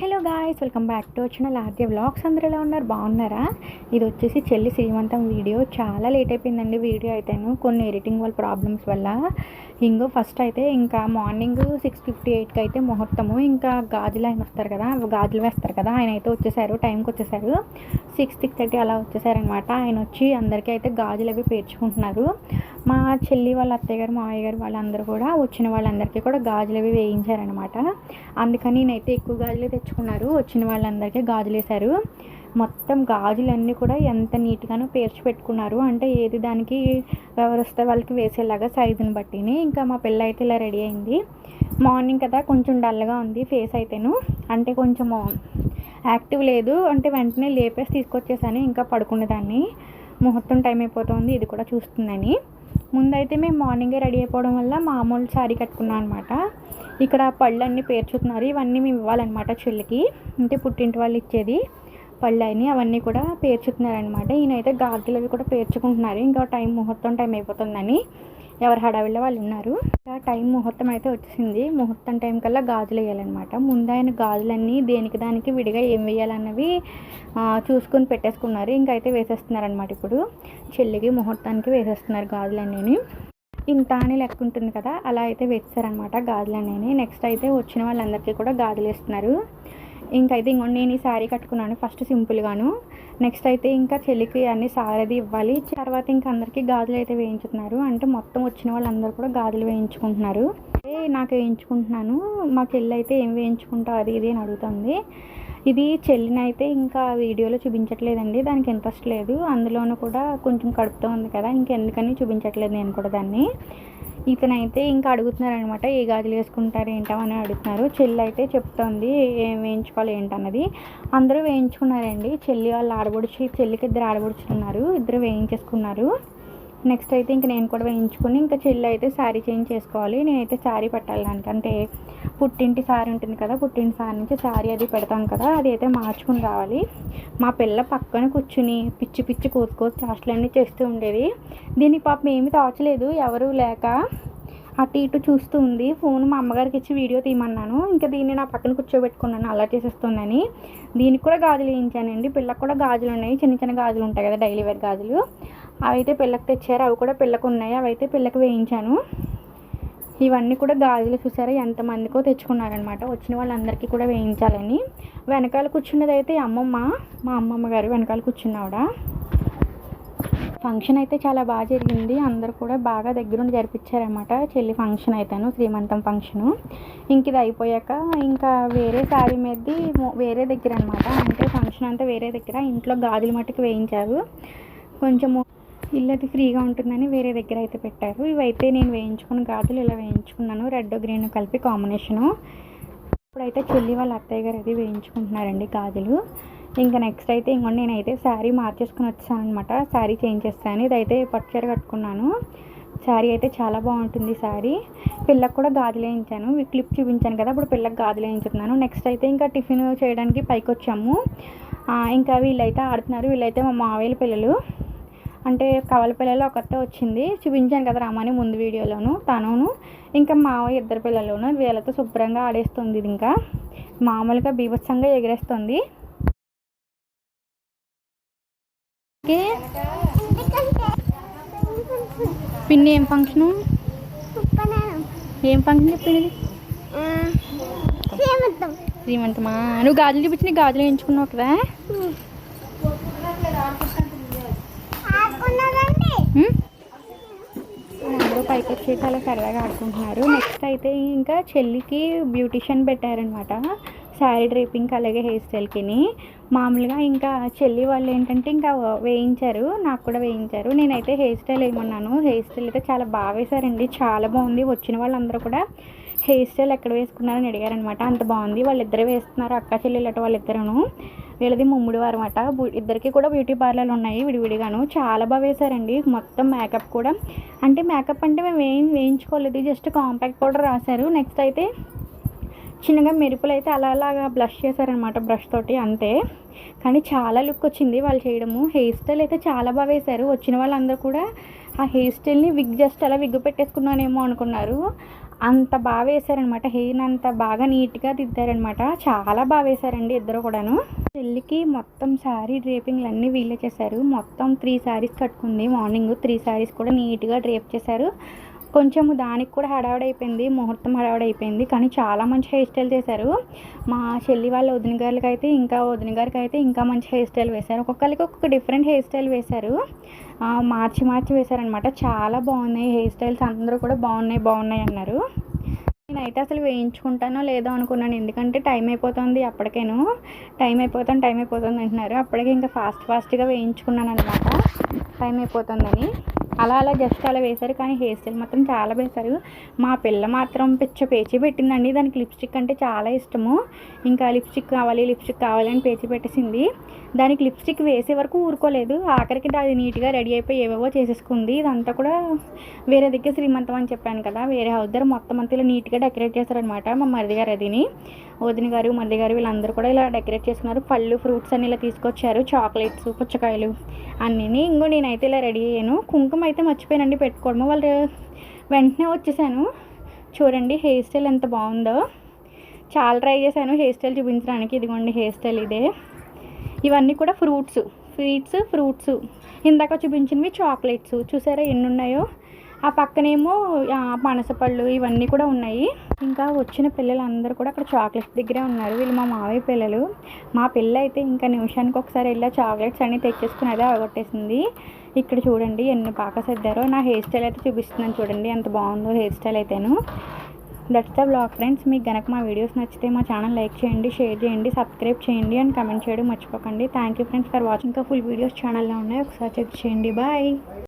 Hello guys welcome back to వచ్చిన లాద్య vlogs అందరిలో ఉన్నారు? బాగున్నారా? ఇది వచ్చేసి చెల్లి శ్రీమంతం వీడియో. చాలా లేట్ అయిపోయిందండి వీడియో అయితేను. కొన్ని ఎడిటింగ్ వాళ్ళ ప్రాబ్లమ్స్ వల్ల. ఇంకో ఫస్ట్ అయితే ఇంకా మార్నింగ్ సిక్స్ ఫిఫ్టీ ఎయిట్కి అయితే ముహూర్తము. ఇంకా గాజులు ఆయన వస్తారు కదా గాజులు వేస్తారు కదా. ఆయన అయితే వచ్చేసారు టైంకి వచ్చేసారు. సిక్స్ సిక్స్ థర్టీ అలా వచ్చేసారనమాట. ఆయన వచ్చి అందరికీ అయితే గాజులు అవి పేర్చుకుంటున్నారు. మా చెల్లి వాళ్ళ అత్తయ్య గారు మావయ్య గారు వాళ్ళందరూ కూడా వచ్చిన వాళ్ళందరికీ కూడా గాజులు అవి వేయించారనమాట. అందుకని నేనైతే ఎక్కువ గాజులే తెచ్చుకున్నారు. వచ్చిన వాళ్ళందరికీ గాజులు వేశారు. మొత్తం గాజులన్నీ కూడా ఎంత నీట్గానో పేర్చి పెట్టుకున్నారు. అంటే ఏది దానికి ఎవరు వస్తే వాళ్ళకి వేసేలాగా సైజుని బట్టిని. ఇంకా మా పిల్ల అయితే ఇలా రెడీ అయింది. మార్నింగ్ కదా కొంచెం డల్గా ఉంది ఫేస్ అయితేను. అంటే కొంచెము యాక్టివ్ లేదు. అంటే వెంటనే లేపేసి తీసుకొచ్చేసాను. ఇంకా పడుకునేదాన్ని. ముహూర్తం టైం అయిపోతుంది. ఇది కూడా చూస్తుందని. ముందైతే మేము మార్నింగే రెడీ అయిపోవడం వల్ల మామూలు శారీ కట్టుకున్నాం అనమాట ఇక్కడ పళ్ళు అన్నీ పేర్చుతున్నారు. ఇవన్నీ మేము ఇవ్వాలన్నమాట చెల్లికి. అంటే పుట్టింటి వాళ్ళు ఇచ్చేది. పళ్ళు అయినాయి అవన్నీ కూడా పేర్చుతున్నారనమాట ఈయనైతే గాజులు అవి కూడా పేర్చుకుంటున్నారు. ఇంకా టైం ముహూర్తం టైం అయిపోతుందని ఎవరు హడావిలో వాళ్ళు ఉన్నారు. ఇంకా టైం ముహూర్తం అయితే వచ్చేసింది. ముహూర్తం టైం కల్లా గాజులు వేయాలన్నమాట. ముందు ఆయన గాజులన్నీ దేనికి దానికి విడిగా ఏం వేయాలన్నవి చూసుకొని పెట్టేసుకున్నారు. ఇంకైతే వేసేస్తున్నారనమాట ఇప్పుడు. చెల్లికి ముహూర్తానికి వేసేస్తున్నారు గాజులన్నీ ఇంత అని లెక్క ఉంటుంది కదా అలా అయితే వేస్తారనమాట గాజులన్నీ నెక్స్ట్ అయితే వచ్చిన వాళ్ళందరికీ కూడా గాజులు వేస్తున్నారు. ఇంకైతే ఇంకో నేను ఈ శారీ కట్టుకున్నాను ఫస్ట్ సింపుల్గాను. నెక్స్ట్ అయితే ఇంకా చెల్లికి అన్ని సారది ఇవ్వాలి. తర్వాత ఇంకా అందరికీ గాజులు అయితే వేయించుతున్నారు. అంటే మొత్తం వచ్చిన వాళ్ళందరూ కూడా గాజులు వేయించుకుంటున్నారు. నాకు వేయించుకుంటున్నాను. మా చెల్లి అయితే ఏం వేయించుకుంటావు అది ఇది అని అడుగుతుంది. ఇది చెల్లిని అయితే ఇంకా వీడియోలో చూపించట్లేదండి. దానికి ఇంట్రెస్ట్ లేదు. అందులోనూ కూడా కొంచెం కడుపుతో ఉంది కదా ఇంకెందుకని చూపించట్లేదు నేను కూడా దాన్ని. ఇతనైతే ఇంకా అడుగుతున్నారనమాట ఏ గాజులు వేసుకుంటారు ఏంటని అడుగుతున్నారు. చెల్లి అయితే చెప్తోంది ఏం వేయించుకోవాలి ఏంటన్నది. అందరూ వేయించుకున్నారండి. చెల్లి వాళ్ళు ఆడబొడిచి చెల్లికి ఇద్దరు ఆడబొడుచున్నారు ఇద్దరు వేయించేసుకున్నారు. నెక్స్ట్ అయితే ఇంక నేను కూడా వేయించుకుని ఇంకా చెల్లి అయితే శారీ చేంజ్ చేసుకోవాలి. నేనైతే శారీ పెట్టాలి దానికి. అంటే పుట్టింటి శారీ ఉంటుంది కదా పుట్టింటి శారీ నుంచి శారీ అది పెడతాం కదా అది అయితే మార్చుకుని రావాలి. మా పిల్ల పక్కన కూర్చుని పిచ్చి పిచ్చి కోతుకోతు చేష్టలన్నీ చేస్తూ ఉండేది. దీనికి పాపం ఏమీ తోచలేదు. ఎవరు లేక అటు ఇటు చూస్తూ ఉంది. ఫోన్ మా అమ్మగారికి ఇచ్చి వీడియో తీయమన్నాను. ఇంకా దీన్ని నా పక్కన కూర్చోబెట్టుకున్నాను. అలా చేసేస్తుందని. దీనికి కూడా గాజులు వేయించానండి. పిల్లకు కూడా గాజులు ఉన్నాయి. చిన్న చిన్న గాజులు ఉంటాయి కదా డైలీ వేర్ గాజులు. అవి అయితే పిల్లకి తెచ్చారు. అవి కూడా పిల్లకు ఉన్నాయి. అవి అయితే పిల్లకి వేయించాను. ఇవన్నీ కూడా గాజులు చూసారా? ఎంతమందికో తెచ్చుకున్నారనమాట వచ్చిన వాళ్ళందరికీ కూడా వేయించాలని. వెనకాల కూర్చున్నదైతే అమ్మమ్మ మా అమ్మమ్మ గారు వెనకాల కూర్చున్నావిడ? ఫంక్షన్ అయితే చాలా బాగా జరిగింది. అందరూ కూడా బాగా దగ్గరుండి జరిపించారనమాట చెల్లి ఫంక్షన్ అయితేను శ్రీమంతం ఫంక్షను. ఇంక ఇది అయిపోయాక ఇంకా వేరే శారీ మీదది వేరే దగ్గర అనమాట అంటే ఫంక్షన్ అంతా వేరే దగ్గర. ఇంట్లో గాజుల మట్టుకు వేయించారు. కొంచెము ఇల్లు అది ఫ్రీగా ఉంటుందని వేరే దగ్గర అయితే పెట్టారు. ఇవైతే నేను వేయించుకున్న గాజులు ఇలా వేయించుకున్నాను. రెడ్ గ్రీన్ కలిపి కాంబినేషను. ఇప్పుడైతే చెల్లి వాళ్ళ అత్తయ్య గారు అది వేయించుకుంటున్నారండి గాజులు. ఇంకా నెక్స్ట్ అయితే ఇంకోటి నేనైతే శారీ మార్చేసుకుని వచ్చాను అనమాట శారీ చేంజ్ చేస్తాను. ఇదైతే పట్టుచీర కట్టుకున్నాను. శారీ అయితే చాలా బాగుంటుంది శారీ పిల్లకు కూడా గాజులు వేయించాను. ఈ క్లిప్ చూపించాను కదా ఇప్పుడు పిల్లకి గాజులు వేయించుతున్నాను. నెక్స్ట్ అయితే ఇంకా టిఫిన్ చేయడానికి పైకి వచ్చాము. ఇంకా వీళ్ళైతే ఆడుతున్నారు. వీళ్ళైతే మా మావయ్య పిల్లలు. అంటే కవల పిల్లలు ఒకరితో వచ్చింది. చూపించాను కదా రామాని ముందు వీడియోలోను తనును. ఇంకా మావయ్య ఇద్దరు పిల్లలోను. వీళ్ళతో శుభ్రంగా ఆడేస్తుంది ఇది ఇంకా. మామూలుగా బీభత్సంగా ఎగిరేస్తుంది. ఓకే. పిన్ని ఏం ఫంక్షను ఏం ఫంక్షన్ చెప్పింది? శ్రీమంతమా? నువ్వు గాజులు చూపించి నీకు గాజులు వేయించుకున్నావు కదా? అందరూ పైకి వచ్చి చాలా సరదాగా ఆడుకుంటున్నారు. నెక్స్ట్ అయితే ఇంకా చెల్లికి బ్యూటిషియన్ పెట్టారనమాట శారీ డ్రీపింగ్కి అలాగే హెయిర్ స్టైల్కి మామూలుగా ఇంకా చెల్లి వాళ్ళు ఏంటంటే ఇంకా వేయించారు నాకు కూడా వేయించారు. నేనైతే హెయిర్ స్టైల్ వేయమన్నాను. హెయిర్ స్టైల్ అయితే చాలా బాగా వేశారండి. చాలా బాగుంది. వచ్చిన వాళ్ళందరూ కూడా హెయిర్ స్టైల్ ఎక్కడ వేసుకున్నారని అడిగారనమాట. అంత బాగుంది. వాళ్ళిద్దరే వేస్తున్నారు. అక్క చెల్లెలట వాళ్ళిద్దరూ వీళ్ళది ముమ్ముడు వారు అనమాట ఇద్దరికి కూడా బ్యూటీ పార్లర్లు ఉన్నాయి విడివిడిగాను. చాలా బాగా వేశారండి. మొత్తం మేకప్ కూడా. అంటే మేకప్ అంటే మేము ఏం వేయించుకోలేదు. జస్ట్ కాంపాక్ట్ పౌడర్ రాశారు. నెక్స్ట్ అయితే చిన్నగా మెరుపులు అయితే అలా అలాగా బ్లష్ చేశారనమాట బ్రష్ తోటి అంతే. కానీ చాలా లుక్ వచ్చింది వాళ్ళు చేయడము. హెయిర్ స్టైల్ అయితే చాలా బాగా వేశారు. వచ్చిన వాళ్ళందరూ కూడా ఆ హెయిర్ స్టైల్ని విగ్ జస్ట్ అలా విగ్గు పెట్టేసుకున్నానేమో అనుకున్నారు. అంత బాగా వేశారనమాట హెయిర్ అంత బాగా నీట్గా దిద్దారనమాట చాలా బాగా వేశారండి ఇద్దరు కూడాను. పెళ్ళికి మొత్తం శారీ డ్రేపింగ్లు అన్నీ వీళ్ళే చేశారు. మొత్తం త్రీ శారీస్ కట్టుకుంది. మార్నింగ్ త్రీ శారీస్ కూడా నీట్గా డ్రేప్ చేశారు. కొంచెము దానికి కూడా హడావిడి అయిపోయింది ముహూర్తం హడావిడి అయిపోయింది కానీ చాలా మంచి హెయిర్ స్టైల్ చేశారు. మా చెల్లి వాళ్ళ వదిన గారికి అయితే ఇంకా వదిన గారికి అయితే ఇంకా మంచి హెయిర్ స్టైల్ వేశారు. ఒక్కొక్కరికి ఒక్కొక్క డిఫరెంట్ హెయిర్ స్టైల్ వేశారు. మార్చి మార్చి వేశారనమాట చాలా బాగున్నాయి హెయిర్ స్టైల్స్. అందరూ కూడా బాగున్నాయి బాగున్నాయి అన్నారు. నేనైతే అసలు వేయించుకుంటానో లేదో అనుకున్నాను. ఎందుకంటే టైం అయిపోతుంది అప్పటికేను. టైం అయిపోతుంది టైం అయిపోతుంది అంటున్నారు. అప్పటికే ఇంకా ఫాస్ట్ ఫాస్ట్గా వేయించుకున్నాను అనమాట టైం అయిపోతుందని. అలా అలా జస్ట్ అలా వేశారు. కానీ హెయిర్ స్టైల్ మాత్రం చాలా వేశారు. మా పిల్ల మాత్రం పిచ్చ పేచి పెట్టిందండి. దానికి లిప్స్టిక్ అంటే చాలా ఇష్టము. ఇంకా లిప్స్టిక్ కావాలి లిప్స్టిక్ కావాలి అని పేచి పెట్టేసింది. దానికి లిప్స్టిక్ వేసే వరకు ఊరుకోలేదు. ఆఖరికి అది నీట్గా రెడీ అయిపోయి ఏవేవో చేసేసుకుంది. ఇదంతా కూడా వేరే దగ్గర శ్రీమంతం అని చెప్పాను కదా వేరే హౌస్ దగ్గర మొత్తం అంతా ఇలా నీట్గా డెకరేట్ చేశారనమాట మా మరిది గారు అదిని. వదిన గారు మరిది గారు వీళ్ళందరూ కూడా ఇలా డెకరేట్ చేసుకున్నారు పళ్ళు ఫ్రూట్స్ అన్ని ఇలా తీసుకొచ్చారు. చాక్లెట్స్ పుచ్చకాయలు అన్నీ ఇంకో నేనైతే ఇలా రెడీ అయ్యాను. కుంకుమ అయితే మర్చిపోయానండి పెట్టుకోవడము. వాళ్ళు వెంటనే వచ్చేసాను. చూడండి హెయిర్ స్టైల్ ఎంత బాగుందో. చాలా ట్రై చేశాను హెయిర్ స్టైల్ చూపించడానికి. ఇదిగోండి హెయిర్ స్టైల్ ఇదే. ఇవన్నీ కూడా ఫ్రూట్స్. Sweets fruits. ఇందాక చూపించినవి చాక్లెట్స్. చూసారా ఎన్ని ఉన్నాయో ఆ పక్కనేమో పనసపళ్ళు ఇవన్నీ కూడా ఉన్నాయి. ఇంకా వచ్చిన పిల్లలందరూ కూడా అక్కడ చాక్లెట్స్ దగ్గరే ఉన్నారు. వీళ్ళు మా మావయ్య పిల్లలు. మా పిల్ల అయితే ఇంకా నిమిషానికి ఒకసారి వెళ్ళి చాక్లెట్స్ అన్నీ తెచ్చేసుకుని అదే అవగొట్టేసింది ఇక్కడ చూడండి ఎన్ని బాగా సర్దారో. నా హెయిర్ స్టైల్ అయితే చూపిస్తున్నాను చూడండి ఎంత బాగుందో హెయిర్ స్టైల్ అయితేను. దట్స్ ద బ్లాగ్ ఫ్రెండ్స్ మీకు గనక మా వీడియోస్ నచ్చితే మా ఛానల్ లైక్ చేయండి షేర్ చేయండి సబ్స్క్రైబ్ చేయండి అండ్ కమెంట్ చేయడం మర్చిపోకండి. Thank you friends for watching ఇంకా ఫుల్ వీడియోస్ ఛానల్లో ఉన్నాయి. ఒకసారి చెక్ చేయండి. బాయ్